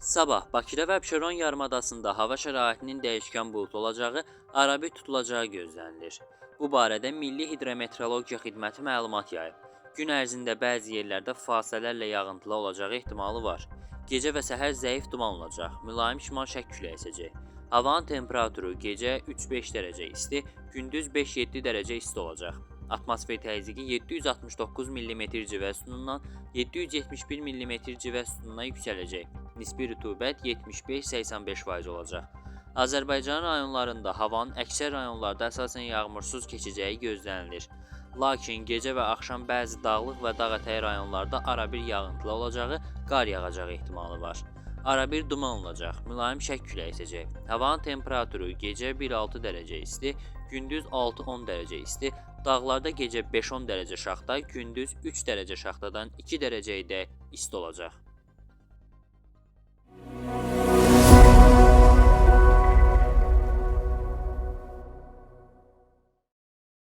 Sabah Bakıda və Abşeron yarımadasında hava şəraitinin dəyişkən buludlu olacağı, arabir tutulacağı gözlənilir. Bu barədə Milli Hidrometeorologiya Xidməti məlumat yayıb. Gün ərzində bəzi yerlərdə fasilələrlə yağıntılı olacağı ehtimalı var. Gecə və səhər zəif duman olacaq, mülayim şimal şərq küləyi əsəcək. Havanın temperaturu gecə 3-5 dərəcə isti, gündüz 5-7 dərəcə isti olacaq. Atmosfer təzyiqi 769 mm civə sütunundan 771 mm civə sütununa yüksələcək. Nisbi rütubət 75-85% olacaq. Azərbaycan rayonlarında havanın əksər rayonlarda əsasən yağmursuz keçəcəyi gözlənilir. Lakin gecə və axşam bəzi dağlıq və dağətəyi rayonlarda arabir yağıntılı olacağı, qar yağacağı ehtimalı var. Arabir duman olacaq, mülayim şək küləyi əsəcək. Havanın temperaturu gecə 1-6 dərəcə isti, gündüz 6-10 dərəcə isti, dağlarda gecə 5-10 dərəcə şaxta, gündüz 3 dərəcə şaxtadan 2 dərəcəyədək isti olacaq.